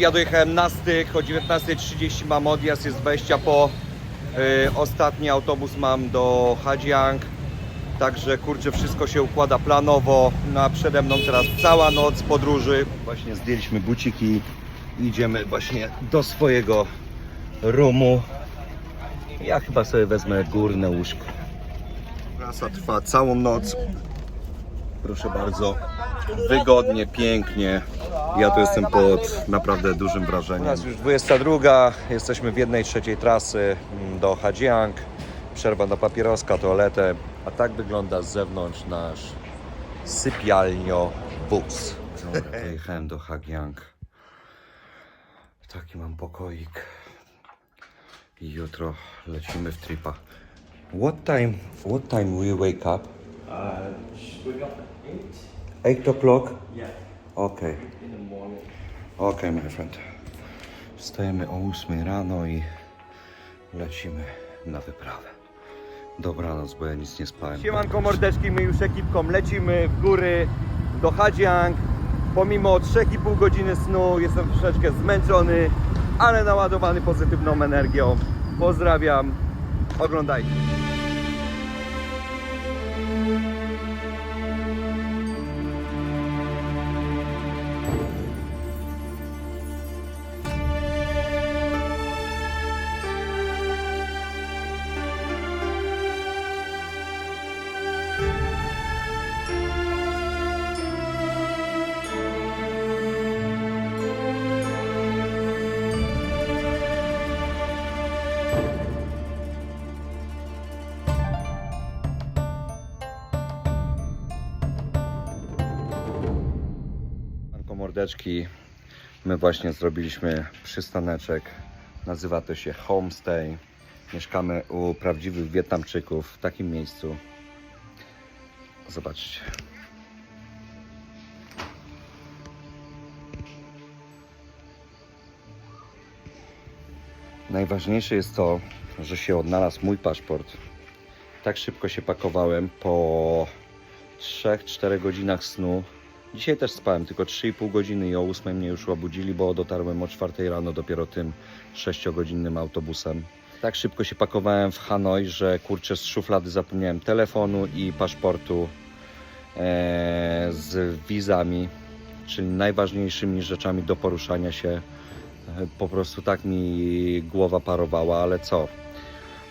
Ja dojechałem na styk, o 19.30 mam odjazd, jest 20 po. Y, ostatni autobus mam do Hajiang. Także kurczę, wszystko się układa planowo. No, a przede mną teraz cała noc podróży. Właśnie zdjęliśmy buciki idziemy właśnie do swojego rumu. Ja chyba sobie wezmę górne łóżko. Trasa trwa całą noc. Proszę bardzo, wygodnie, pięknie. Ja tu jestem pod naprawdę dużym wrażeniem. Teraz już 22, jesteśmy w jednej trzeciej trasy do Hajiang. Przerwa na papieroska, toaletę. A tak wygląda z zewnątrz nasz sypialnio-bus. Jechałem do Hajiang. Taki mam pokoik. I jutro lecimy w tripa. What time, what time we wake up? Uh, we got eight. 8 o'clock? Yeah, Okay. in the morning. Okej, my friend. Wstajemy o 8 rano i lecimy na wyprawę. Dobranoc, bo ja nic nie spałem. Siemanko mordeczki, my już ekipką lecimy w góry do Hajiang. Pomimo 3,5 godziny snu jestem troszeczkę zmęczony, ale naładowany pozytywną energią. Pozdrawiam, oglądajcie. My właśnie zrobiliśmy przystaneczek. Nazywa to się Homestay. Mieszkamy u prawdziwych Wietnamczyków w takim miejscu. Zobaczcie. Najważniejsze jest to, że się odnalazł mój paszport. Tak szybko się pakowałem po 3-4 godzinach snu. Dzisiaj też spałem tylko 3,5 godziny i o 8 mnie już obudzili, bo dotarłem o 4 rano dopiero tym 6-godzinnym autobusem. Tak szybko się pakowałem w Hanoi, że kurczę z szuflady zapomniałem telefonu i paszportu e, z wizami, czyli najważniejszymi rzeczami do poruszania się. E, Po prostu tak mi głowa parowała, ale co?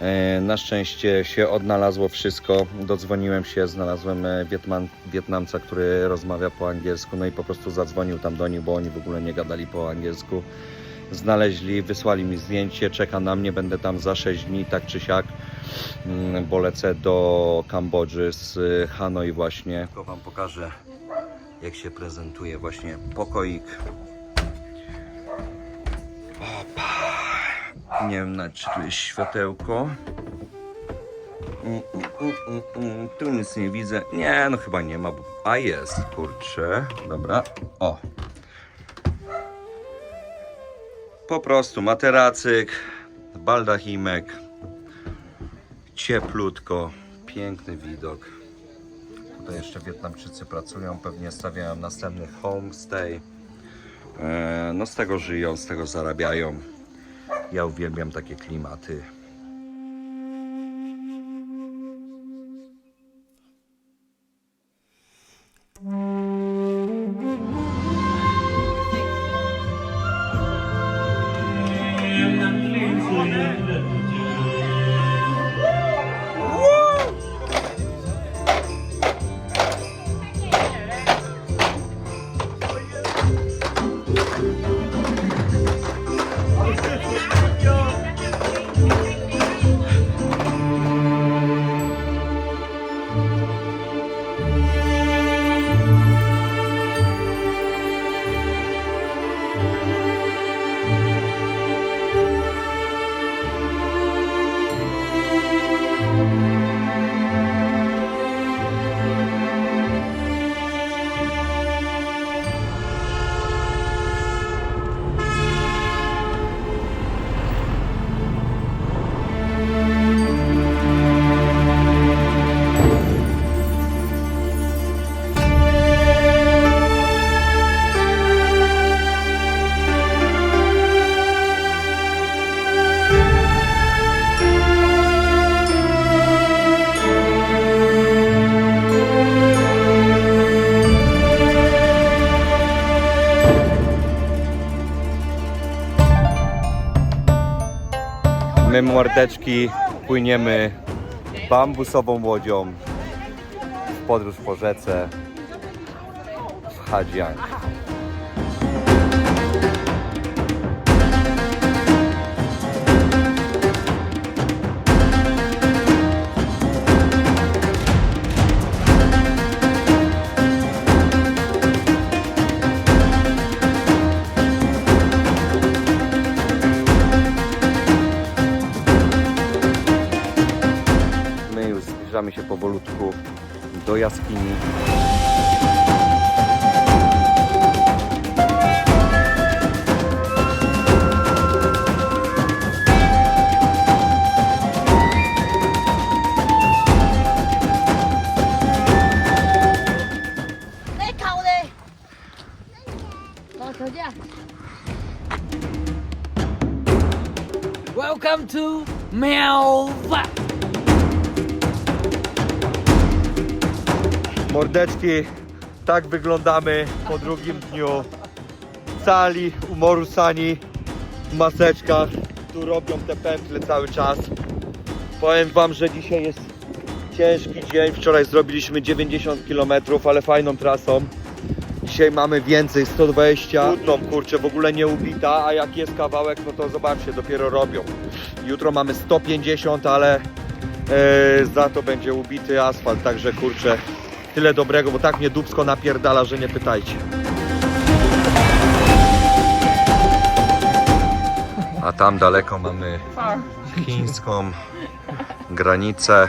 E, Na szczęście się odnalazło wszystko. Dodzwoniłem się, znalazłem e, Wietman, Wietnamca, który rozmawia po angielsku, no i po prostu zadzwonił tam do nich, bo oni w ogóle nie gadali po angielsku. Znaleźli, wysłali mi zdjęcie, czeka na mnie, będę tam za 6 dni, tak czy siak, mm, bo lecę do Kambodży z e, Hanoi właśnie. Tylko Wam pokażę, jak się prezentuje właśnie pokoik. Nie wiem nawet, czy tu jest światełko. Mm, mm, mm. Tu nic nie widzę. Nie, no chyba nie ma. A jest, kurczę. Dobra. O. Po prostu materacyk, baldachimek, cieplutko, piękny widok. Tutaj jeszcze Wietnamczycy pracują, pewnie stawiają następny homestay. E, No z tego żyją, z tego zarabiają. Ja uwielbiam takie klimaty. My mordeczki płyniemy bambusową łodzią w podróż po rzece w Hadziang. Powolutku do jaskini. Welcome to Melva. Mordeczki, tak wyglądamy po drugim dniu. Cali, umorusani, w maseczkach. Tu robią te pętle cały czas. Powiem Wam, że dzisiaj jest ciężki dzień. Wczoraj zrobiliśmy 90 km, ale fajną trasą. Dzisiaj mamy więcej, 120. Trudną, kurczę, w ogóle nie ubita, a jak jest kawałek, no to zobaczcie, dopiero robią. Jutro mamy 150, ale e, za to będzie ubity asfalt, także kurczę, tyle dobrego, bo tak mnie dubsko napierdala, że nie pytajcie. A tam daleko mamy chińską granicę.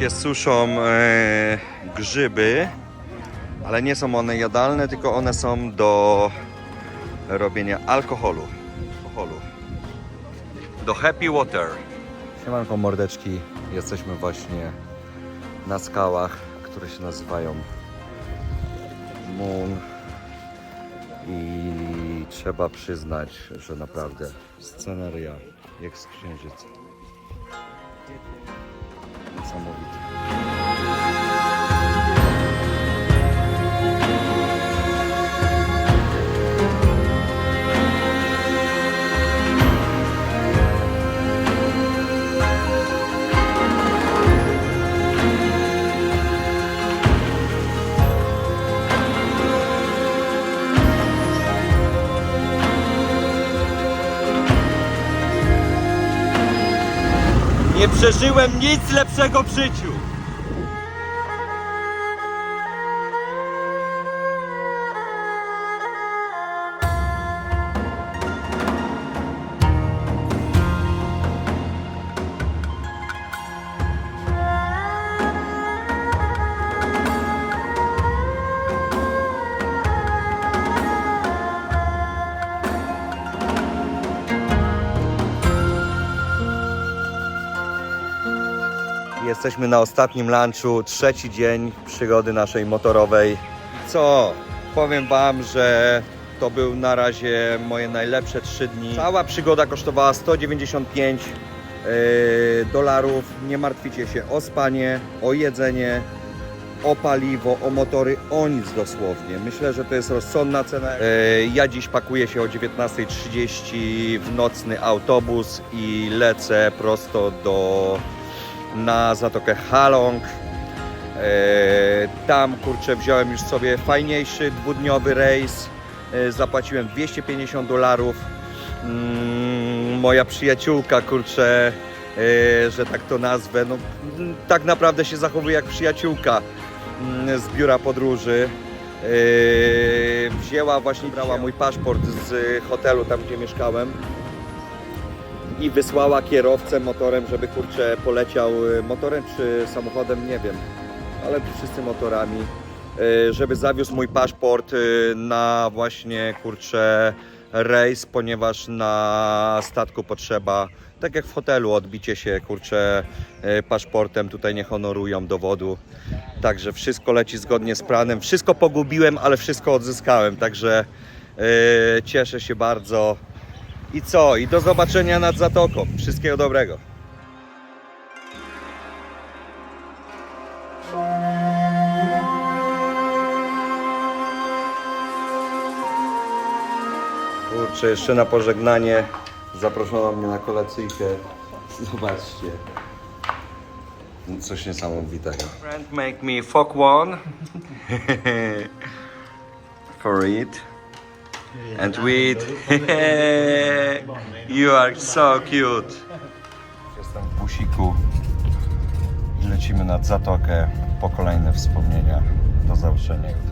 Się suszą e, grzyby, ale nie są one jadalne, tylko one są do robienia alkoholu. alkoholu. Do happy water. Siemanko mordeczki, jesteśmy właśnie na skałach, które się nazywają Moon i trzeba przyznać, że naprawdę sceneria jak z księżyca. Niesamowite. Przeżyłem nic lepszego w życiu. Jesteśmy na ostatnim lunchu, trzeci dzień przygody naszej motorowej. Co? Powiem Wam, że to był na razie moje najlepsze trzy dni. Cała przygoda kosztowała 195 yy, dolarów. Nie martwicie się o spanie, o jedzenie, o paliwo, o motory, o nic dosłownie. Myślę, że to jest rozsądna cena. Yy, ja dziś pakuję się o 19.30 w nocny autobus i lecę prosto do na Zatokę Halong. E, Tam kurczę wziąłem już sobie fajniejszy dwudniowy rejs. E, Zapłaciłem 250 dolarów. Mm, Moja przyjaciółka kurczę, e, że tak to nazwę, no, mm, tak naprawdę się zachowuje jak przyjaciółka mm, z biura podróży. Wzięła właśnie, brała mój paszport z hotelu tam gdzie mieszkałem i wysłała kierowcę motorem, żeby kurczę poleciał y, motorem czy samochodem, nie wiem, ale wszyscy motorami, y, żeby zawiózł mój paszport y, na właśnie kurczę rejs, ponieważ na statku potrzeba, tak jak w hotelu, odbicie się kurczę paszportem, tutaj nie honorują dowodu. Także wszystko leci zgodnie z planem. Wszystko pogubiłem, ale wszystko odzyskałem. Także cieszę się bardzo. I co? I do zobaczenia nad zatoką. Wszystkiego dobrego. Kurczę, jeszcze na pożegnanie zaproszono mnie na kolacyjkę. Zobaczcie. Coś niesamowitego. Friend make me fuck one for it and with you are so cute. Jestem w busiku lecimy nad zatokę po kolejne wspomnienia. Do zobaczenia.